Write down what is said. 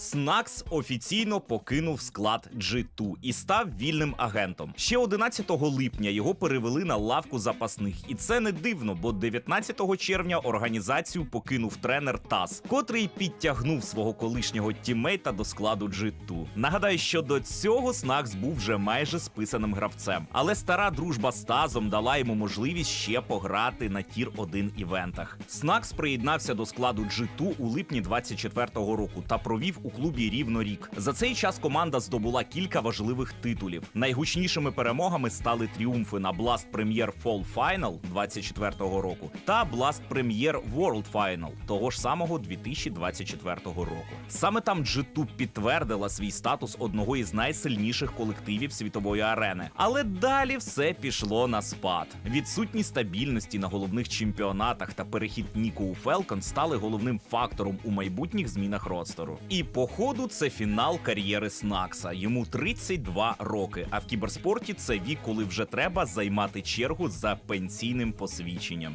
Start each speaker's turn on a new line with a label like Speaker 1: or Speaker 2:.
Speaker 1: Снакс офіційно покинув склад G2 і став вільним агентом. Ще 11 липня його перевели на лавку запасних, і це не дивно, бо 19 червня організацію покинув тренер Тас, котрий підтягнув свого колишнього тіммейта до складу G2. Нагадаю, що до цього Снакс був вже майже списаним гравцем, але стара дружба з Тазом дала йому можливість ще пограти на тір 1 івентах. Снакс приєднався до складу G2 у липні 24-го року та провів у клубі рівно рік. За цей час команда здобула кілька важливих титулів. Найгучнішими перемогами стали тріумфи на Blast Premier Fall Final 24-го року та Blast Premier World Final того ж самого 2024 року. Саме там G2 підтвердила свій статус одного із найсильніших колективів світової арени. Але далі все пішло на спад. Відсутність стабільності на головних чемпіонатах та перехід Ніку у Фелкон стали головним фактором у майбутніх змінах родстеру. І по ходу це фінал кар'єри Снакса. Йому 32 роки. А в кіберспорті це вік, коли вже треба займати чергу за пенсійним посвідченням.